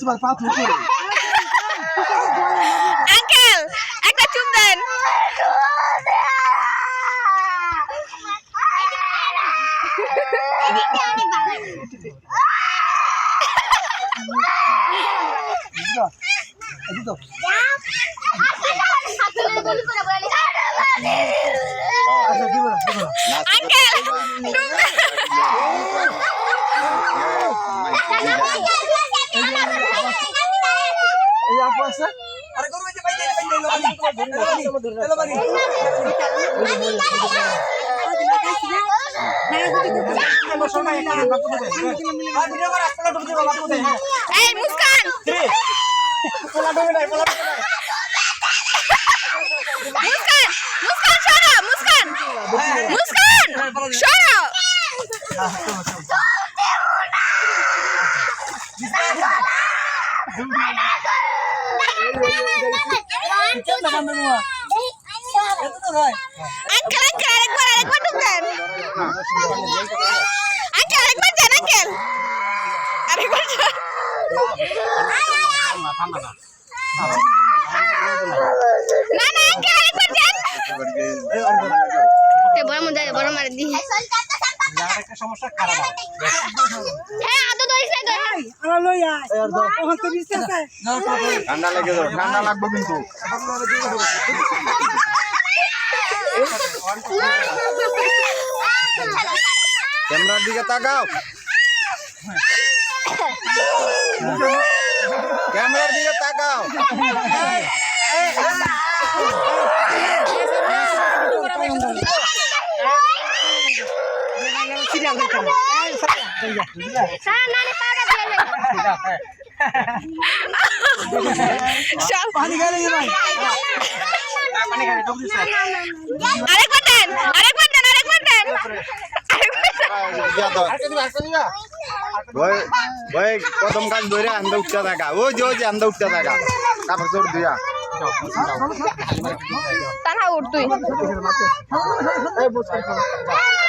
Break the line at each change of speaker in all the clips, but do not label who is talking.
তোমার পা করে
আঙ্কেল একটা চুপ দেন।
এই তো আচ্ছা দিব না দিব না
আঙ্কেল চুপ দেন
এই আছে আরে করবে যে ভাই ভাই এলো বাড়ি
এই মুস্কান মুস্কান মুস্কান সরো মুস্কান মুস্কান সরো আঙ্কেল আঙ্কেল আরেকবার আরেকবার ঢুক দেন আঙ্কেল আরেকবার দেন আঙ্কেল আরেকবার। না না আঙ্কেল আরেকবার দেন বড় মজা বড় মার দি
সমস্যা খারাপ
হ্যাঁ। আদো না
লই আয়। ওখান আছে
ঠান্ডা লেগে ঠান্ডা লাগবে কিন্তু। ক্যামেরার দিকে তাকাও। ক্যামেরার দিকে তাকাও।
পানি খাই ভাই
আরেকবার দেন আরেকবার দেন আরেকবার দেন
ওই কাজ ধরে আন্দা উঠতে থাকা ওই যে যে আন্দা উঠতে থাকা তারপর তোর দিয়া
তানা উঠ তুই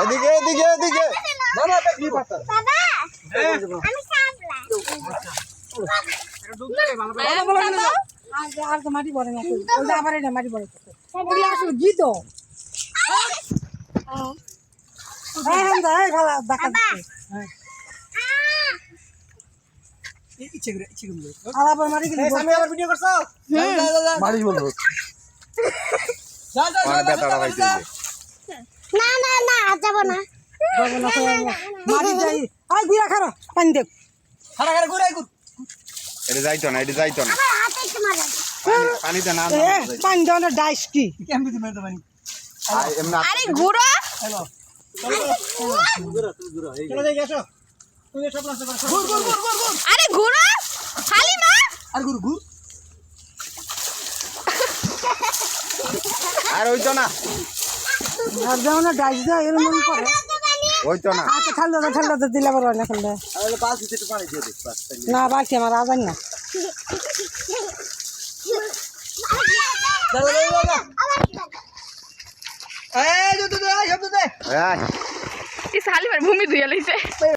এদিকে এদিকে এদিকে।
আর আর তো মাটি পড়ে না ওই আবার এটা মাটি পড়ে। আসলে গীত। হ্যাঁ হ্যাঁ এই খালা দেখা দিচ্ছে।
ইচ্ছে করে ইচ্ছে করে
আর আবার মাটি গেলে
আমি আবার ভিডিও করছ? মারি বলব।
না না না আর যাব না।
মাটি যাই। আর গুড়া খারো পানি দেখ
খারা খারা ঘুরে ঘুর।
এটা যাইতো না এটা যাইতো না।
ডাইস কি?
কেমন পানি
আরে
হ্যালো। ঘুর। ঘুর
আরে ঘুরো।
আর
হইতো না।
আর যাও না ডাইস দেওয়া এর মন করে।
তো না।
আচ্ছা ঠান্ডা ঠান্ডা দিলে আবার হয় না ঠান্ডা।
তাহলে পাঁচ লিটার পানি দিয়ে দিস
না বাকি আমার আজান না।
এই
হালিমার ভূমি ধুয়ে লইছে।